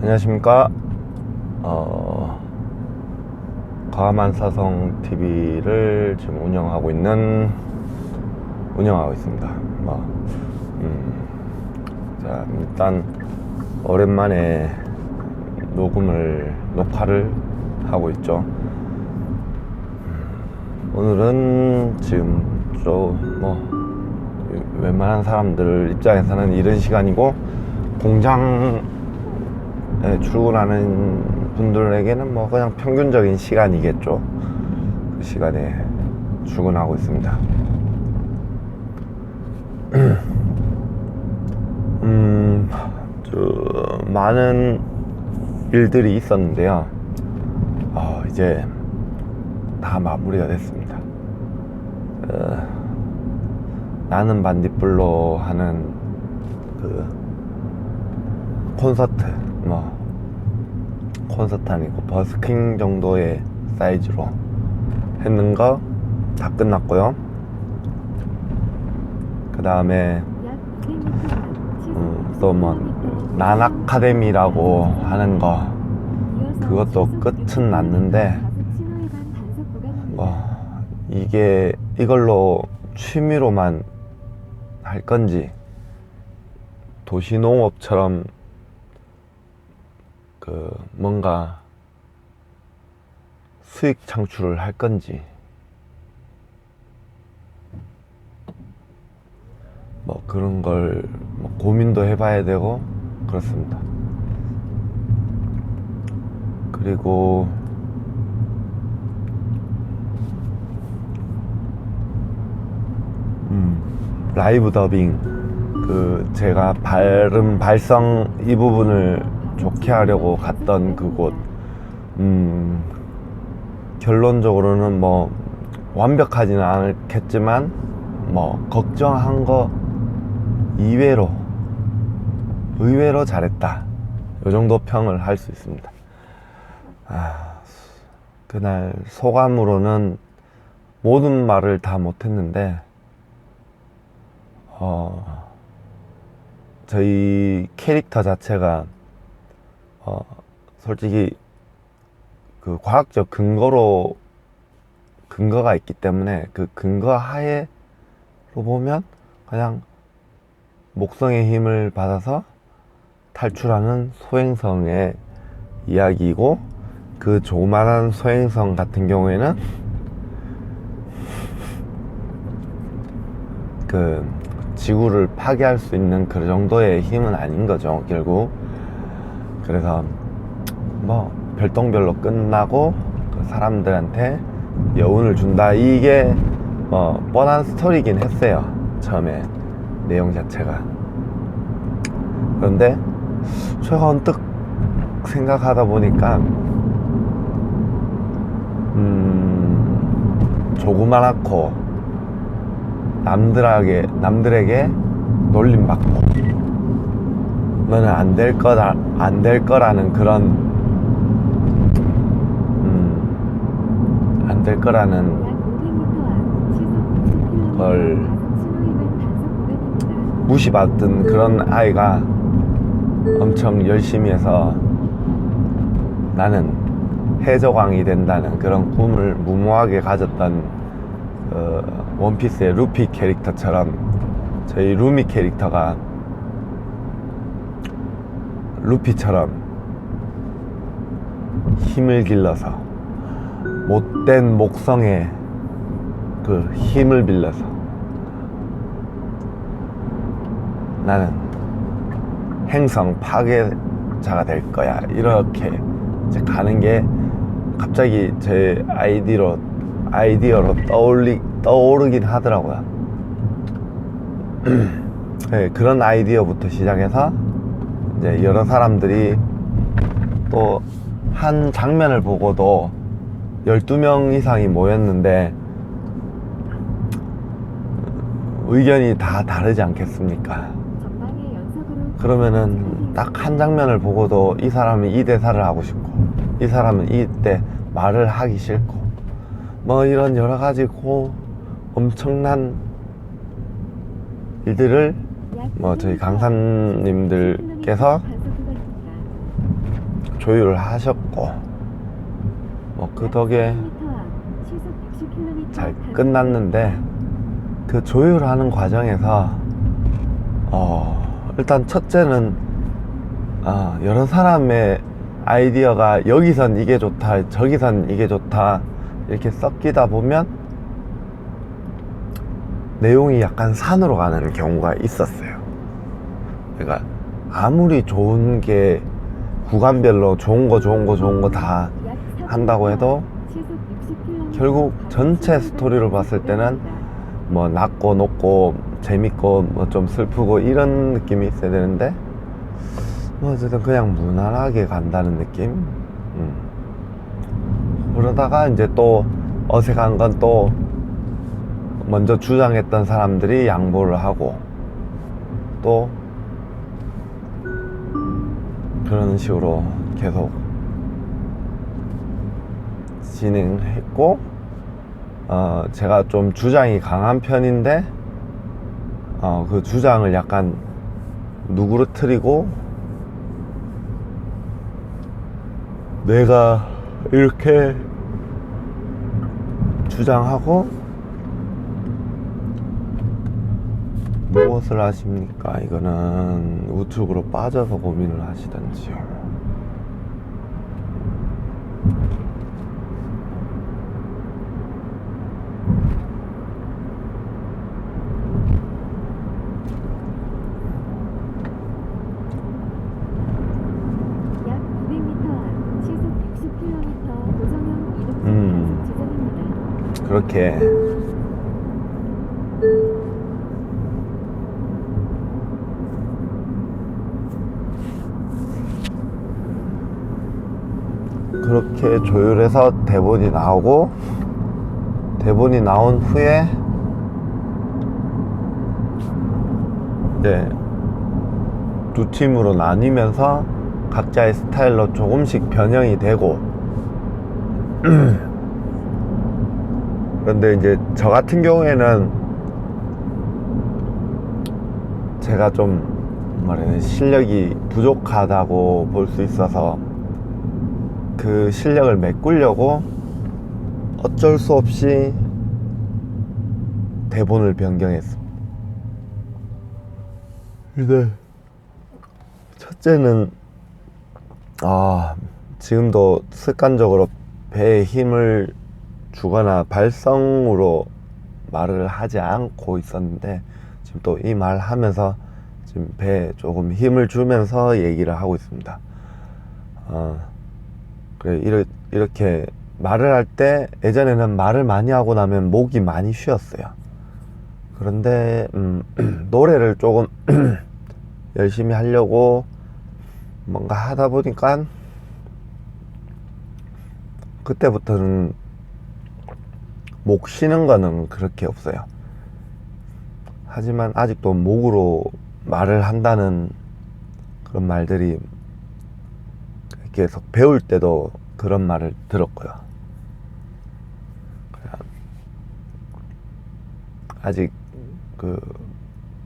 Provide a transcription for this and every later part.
안녕하십니까. 어, 과만사성 TV를 지금 운영하고 있는, 운영하고 있습니다. 뭐, 음, 자, 일단, 오랜만에 녹음을, 녹화를 하고 있죠. 음, 오늘은 지금 좀, 뭐, 웬만한 사람들 입장에서는 이른 시간이고, 공장 에 출근하는 분들에게는 뭐 그냥 평균적인 시간이겠죠. 그 시간에 출근하고 있습니다. 음, 저, 많은 일들이 있었는데요. 어, 이제 다 마무리가 됐습니다. 어, 나는 반딧불로 하는 그 콘서트 뭐 콘서트 아니고 버스킹 정도의 사이즈로 했는 거다 끝났고요. 그 다음에 음, 또뭐 난아카데미라고 하는 거 그것도 끝은 났는데 뭐 이게 이걸로 취미로만 할 건지 도시농업처럼 그 뭔가 수익 창출을 할 건지 뭐 그런 걸 뭐 고민도 해봐야 되고 그렇습니다. 그리고 음, 라이브 더빙 그 제가 발음 발성 이 부분을 좋게 하려고 갔던 그곳. 음, 결론적으로는 뭐 완벽하지는 않겠지만 뭐 걱정한 거 이외로 의외로 잘했다. 요 정도 평을 할 수 있습니다. 아, 그날 소감으로는 모든 말을 다 못했는데 어, 저희 캐릭터 자체가 어, 솔직히 그 과학적 근거로 근거가 있기 때문에 그 근거 하에로 보면 그냥 목성의 힘을 받아서 탈출하는 소행성의 이야기이고 그 조만한 소행성 같은 경우에는 그 지구를 파괴할 수 있는 그 정도의 힘은 아닌 거죠 결국 그래서 뭐 별똥별로 끝나고 그 사람들한테 여운을 준다. 이게 뭐 뻔한 스토리긴 했어요 처음에 내용 자체가. 그런데 제가 언뜻 생각하다 보니까 음 조그만하고 남들에게 남들에게 놀림 받고 너는 안 될 거다 안 될 거라는 그런 음, 안 될 거라는 걸 무시받던 그런 아이가 엄청 열심히 해서 나는 해적왕이 된다는 그런 꿈을 무모하게 가졌던 어, 원피스의 루피 캐릭터처럼 저희 루미 캐릭터가 루피처럼 힘을 길러서 못된 목성에 그 힘을 빌려서 나는 행성 파괴자가 될 거야 이렇게 이제 가는 게 갑자기 제 아이디로 아이디어로 떠올리 떠오르긴 하더라고요. 네, 그런 아이디어부터 시작해서 이제 여러 사람들이 또 한 장면을 보고도 12명 이상이 모였는데 의견이 다 다르지 않겠습니까? 그러면은 딱 한 장면을 보고도 이 사람이 이 대사를 하고 싶고 이 사람은 이때 말을 하기 싫고 뭐 이런 여러 가지 고 엄청난 일들을 뭐 저희 강사님들 께서 조율을 하셨고 뭐 그 덕에 잘 끝났는데 그 조율하는 과정에서 어 일단 첫째는 어 여러 사람의 아이디어가 여기선 이게 좋다 저기선 이게 좋다 이렇게 섞이다 보면 내용이 약간 산으로 가는 경우가 있었어요. 그러니까 아무리 좋은 게 구간별로 좋은 거 좋은 거 좋은 거 다 한다고 해도 결국 전체 스토리를 봤을 때는 뭐 낮고 높고 재밌고 뭐 좀 슬프고 이런 느낌이 있어야 되는데 뭐 어쨌든 그냥 무난하게 간다는 느낌 음. 그러다가 이제 또 어색한 건 또 먼저 주장했던 사람들이 양보를 하고 또 그런 식으로 계속 진행했고 어, 제가 좀 주장이 강한 편인데 어, 그 주장을 약간 누그러뜨리고 내가 이렇게 주장하고 무엇을 하십니까? 이거는 우측으로 빠져서 고민을 하시던지요. 약 200m 앞 시속 60km 고정형 이동 음. 지점입니다. 그렇게 조율해서 대본이 나오고 대본이 나온 후에 이제 두 팀으로 나뉘면서 각자의 스타일로 조금씩 변형이 되고 그런데 이제 저 같은 경우에는 제가 좀 뭐래 실력이 부족하다고 볼 수 있어서 그 실력을 메꾸려고 어쩔 수 없이 대본을 변경했습니다. 근데 첫째는 아 지금도 습관적으로 배에 힘을 주거나 발성으로 말을 하지 않고 있었는데 지금 또 이 말 하면서 지금 배에 조금 힘을 주면서 얘기를 하고 있습니다. 어, 그래 이렇, 이렇게 말을 할 때 예전에는 말을 많이 하고 나면 목이 많이 쉬었어요. 그런데 음, 노래를 조금 열심히 하려고 뭔가 하다 보니까 그때부터는 목 쉬는 거는 그렇게 없어요. 하지만 아직도 목으로 말을 한다는 그런 말들이 계속 배울 때도 그런 말을 들었고요. 아직 그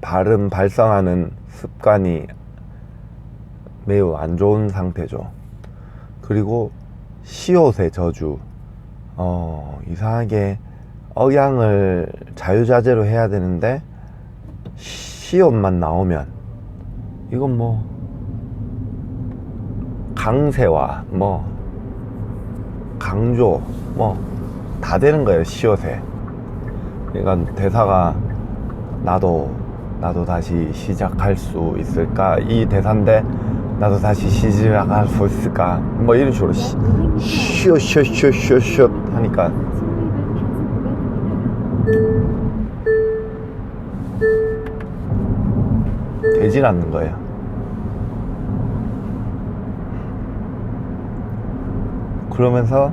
발음 발성하는 습관이 매우 안 좋은 상태죠. 그리고 시옷의 저주. 어, 이상하게 억양을 자유자재로 해야 되는데 시옷만 나오면 이건 뭐 강세와 뭐 강조 뭐 다 되는 거예요 시옷에. 그러니까 대사가 나도 나도 다시 시작할 수 있을까? 이 대사인데 나도 다시 시작할 수 있을까? 뭐 이런 식으로 시, 쉬어 쉬어 쉬어 쉬어 쉬어 하니까. 되질 않는 거예요 그러면서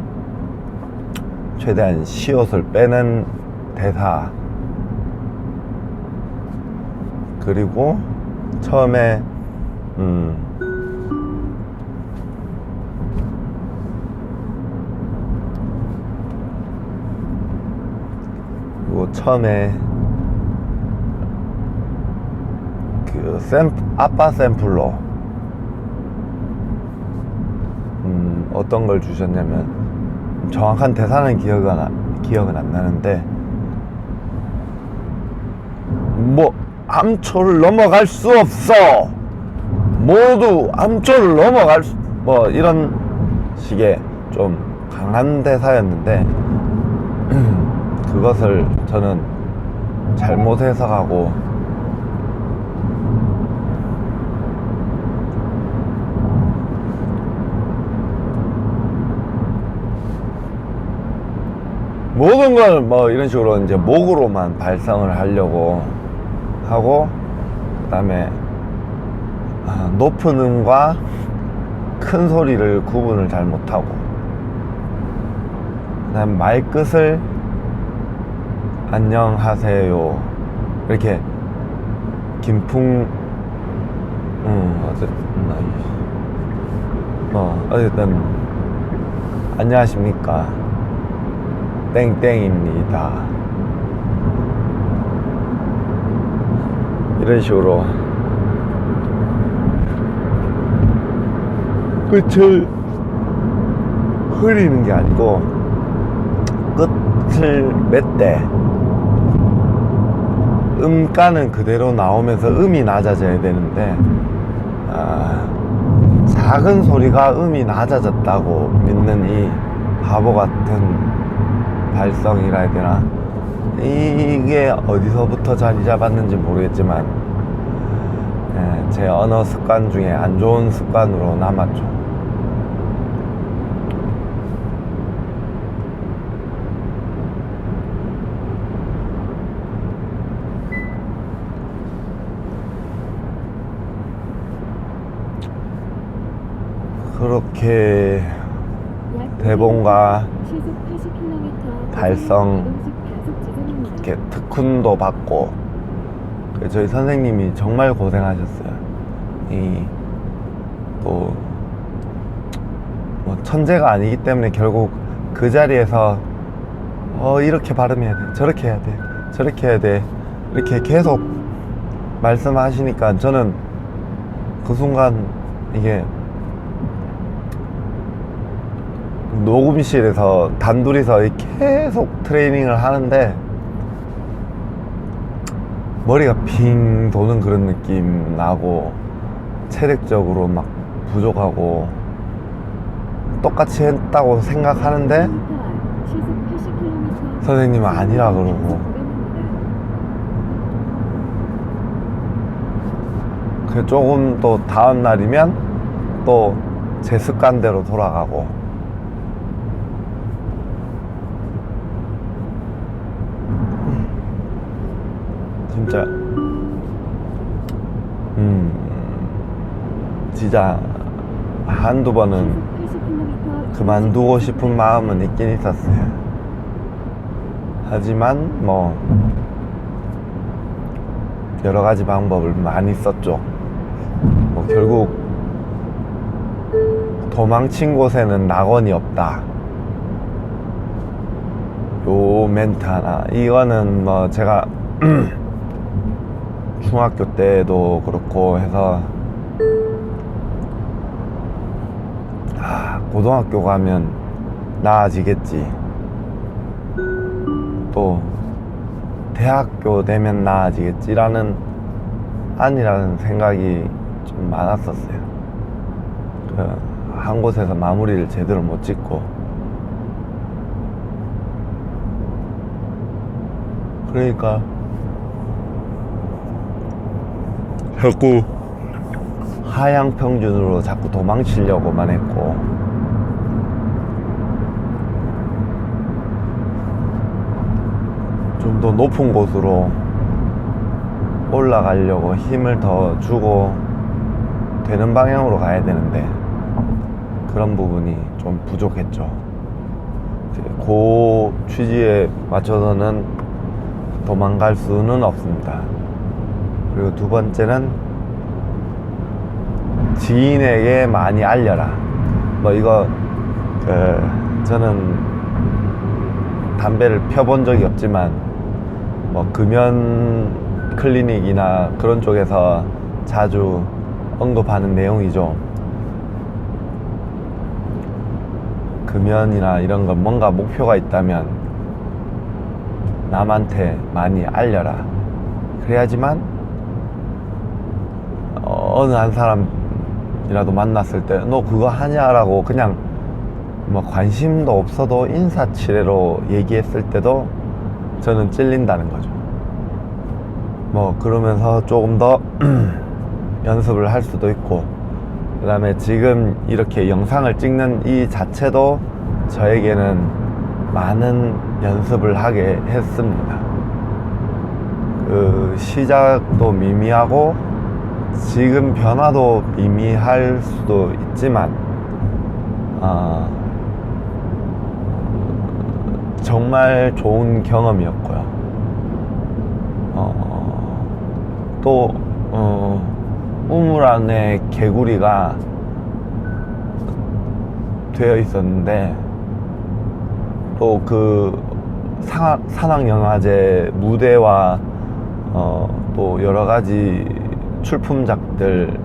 최대한 시옷을 빼는 대사. 그리고 처음에 음 그리고 처음에 그 샘, 아빠 샘플로 어떤 걸 주셨냐면 정확한 대사는 기억은 안, 기억은 안 나는데 뭐 암초를 넘어갈 수 없어. 모두 암초를 넘어갈 수 뭐 이런 식의 좀 강한 대사였는데 그것을 저는 잘못 해석하고 모든 걸 뭐 이런 식으로 이제 목으로만 발성을 하려고 하고 그다음에 아, 높은 음과 큰 소리를 구분을 잘 못하고 그다음 말끝을 안녕하세요. 이렇게 김풍 음 어쨌든 아이, 뭐 어쨌든 안녕하십니까 땡땡입니다. 이런 식으로 끝을 흐리는 게 아니고 끝을 맺되 음가는 그대로 나오면서 음이 낮아져야 되는데 아, 작은 소리가 음이 낮아졌다고 믿는 이 바보 같은 발성이라 해야 되나 이게 어디서부터 자리 잡았는지 모르겠지만 예, 제 언어 습관 중에 안 좋은 습관으로 남았죠. 그렇게 약 대본과 시속 80km 발성. 이렇게 특훈도 받고 그 저희 선생님이 정말 고생하셨어요. 이 또 뭐 천재가 아니기 때문에 결국 그 자리에서 어 이렇게 발음해야 돼, 저렇게 해야 돼, 저렇게 해야 돼 이렇게 계속 말씀하시니까 저는 그 순간 이게 녹음실에서 단둘이서 계속 트레이닝을 하는데 머리가 핑 도는 그런 느낌 나고 체력적으로 막 부족하고 똑같이 했다고 생각하는데 시속 80km 선생님은 아니라 그러고. 그 조금 또 다음 날이면 또 제 습관대로 돌아가고 진짜 음 진짜 한두 번은 그만두고 싶은 마음은 있긴 있었어요. 하지만 뭐 여러 가지 방법을 많이 썼죠. 뭐 결국 도망친 곳에는 낙원이 없다. 요 멘트 하나. 이거는 뭐 제가 중학교 때도 그렇고 해서 아, 고등학교 가면 나아지겠지. 또 대학교 되면 나아지겠지라는 아니라는 생각이 좀 많았었어요. 그 한 곳에서 마무리를 제대로 못 짓고 그러니까 자꾸 하향 평준으로 자꾸 도망치려고만 했고 좀 더 높은 곳으로 올라가려고 힘을 더 주고 되는 방향으로 가야 되는데 그런 부분이 좀 부족했죠. 그 취지에 맞춰서는 도망갈 수는 없습니다. 그리고 두 번째는 지인에게 많이 알려라. 뭐 이거 그 저는 담배를 펴본 적이 없지만 뭐 금연 클리닉이나 그런 쪽에서 자주 언급하는 내용이죠. 금연이나 이런 건 뭔가 목표가 있다면 남한테 많이 알려라. 그래야지만 어, 어느 한 사람이라도 만났을 때 너 그거 하냐라고 그냥 뭐 관심도 없어도 인사치레로 얘기했을 때도 저는 찔린다는 거죠. 뭐 그러면서 조금 더 연습을 할 수도 있고 그 다음에 지금 이렇게 영상을 찍는 이 자체도 저에게는 많은 연습을 하게 했습니다. 그 시작도 미미하고 지금 변화도 미미할 수도 있지만 아, 정말 좋은 경험이었고요. 어, 또 어, 우물 안에 개구리가 되어 있었는데 또 그 산악영화제 무대와 어, 또 여러 가지 출품작들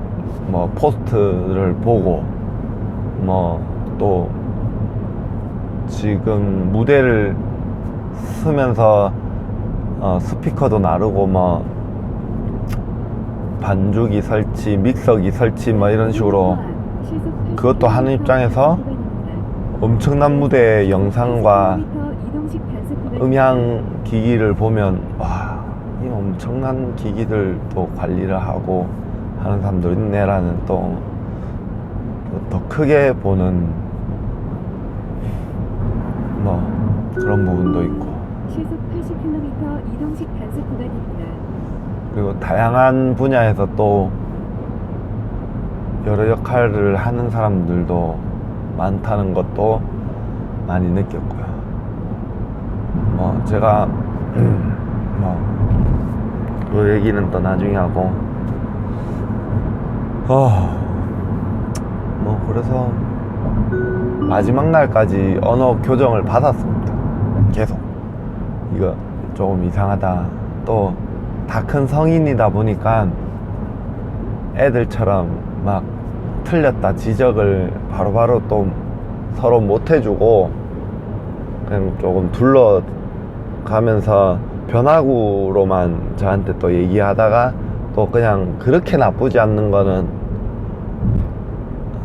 뭐 포스트를 보고 뭐 또 지금 무대를 쓰면서 어, 스피커도 나르고 뭐 반주기 설치, 믹서기 설치 뭐 이런 식으로 그것도 하는 80km 입장에서. 엄청난 무대 영상과 40km 이동식 단속 구간입니다. 음향 기기를 보면 와, 이 엄청난 기기들도 관리를 하고 하는 사람도 있네라는 또 더 크게 보는 뭐 그런 부분도 있고 시속 80km 이동식 단속 구간입니다. 그리고 다양한 분야에서 또 여러 역할을 하는 사람들도 많다는 것도 많이 느꼈고요. 뭐 제가 뭐 그 얘기는 또 나중에 하고 어, 뭐 그래서 마지막 날까지 언어 교정을 받았습니다. 계속 이거 조금 이상하다. 또 다 큰 성인이다 보니까 애들처럼 막 틀렸다 지적을 바로바로 또 서로 못 해주고 그냥 조금 둘러가면서 변화구로만 저한테 또 얘기하다가 또 그냥 그렇게 나쁘지 않는 거는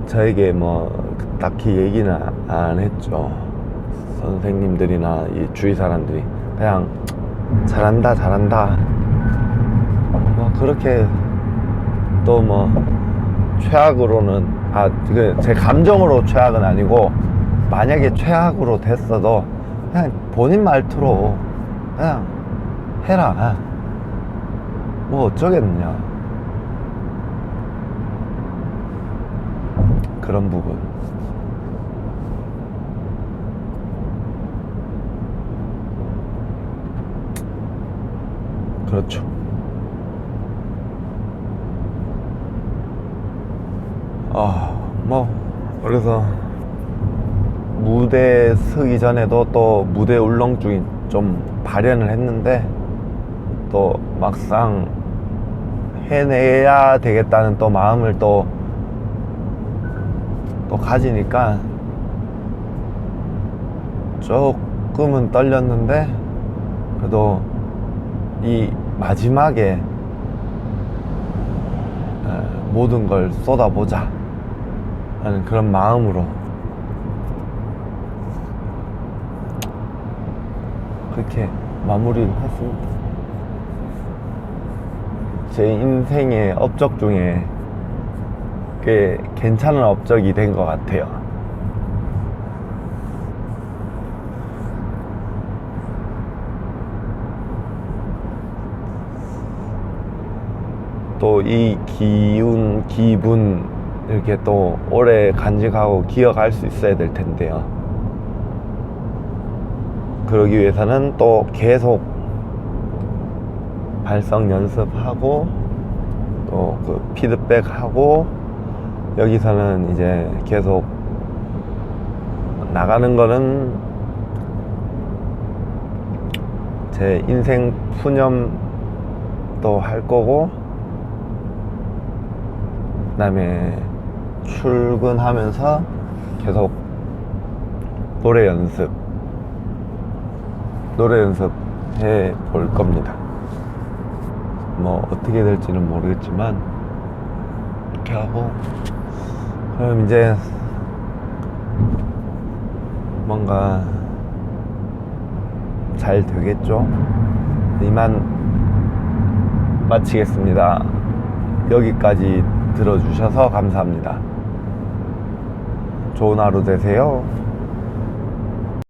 저에게 뭐 딱히 얘기는 안 했죠. 선생님들이나 이 주위 사람들이 그냥 잘한다 잘한다 뭐 그렇게 또 뭐 최악으로는 아제 감정으로 최악은 아니고 만약에 최악으로 됐어도 그냥 본인 말투로 그냥 해라. 뭐 어쩌겠냐. 그런 부분. 그렇죠. 아, 뭐, 그래서 무대 서기 전에도 또 무대 울렁증이 좀 발현을 했는데 또 막상 해내야 되겠다는 또 마음을 또, 또 가지니까 조금은 떨렸는데 그래도 이 마지막에 에, 모든 걸 쏟아보자 하는 그런 마음으로 그렇게 마무리를 했습니다. 제 인생의 업적 중에 꽤 괜찮은 업적이 된 것 같아요. 또 이 기운, 기분 이렇게 또 오래 간직하고 기억할 수 있어야 될 텐데요. 그러기 위해서는 또 계속 발성 연습하고 또 그 피드백하고 여기서는 이제 계속 나가는 거는 제 인생 푸념도 할 거고 그다음에 출근하면서 계속 노래 연습 노래 연습 해 볼 겁니다. 뭐 어떻게 될지는 모르겠지만 이렇게 하고 그럼 이제 뭔가 잘 되겠죠? 이만 마치겠습니다. 여기까지 들어주셔서 감사합니다. 좋은 하루 되세요.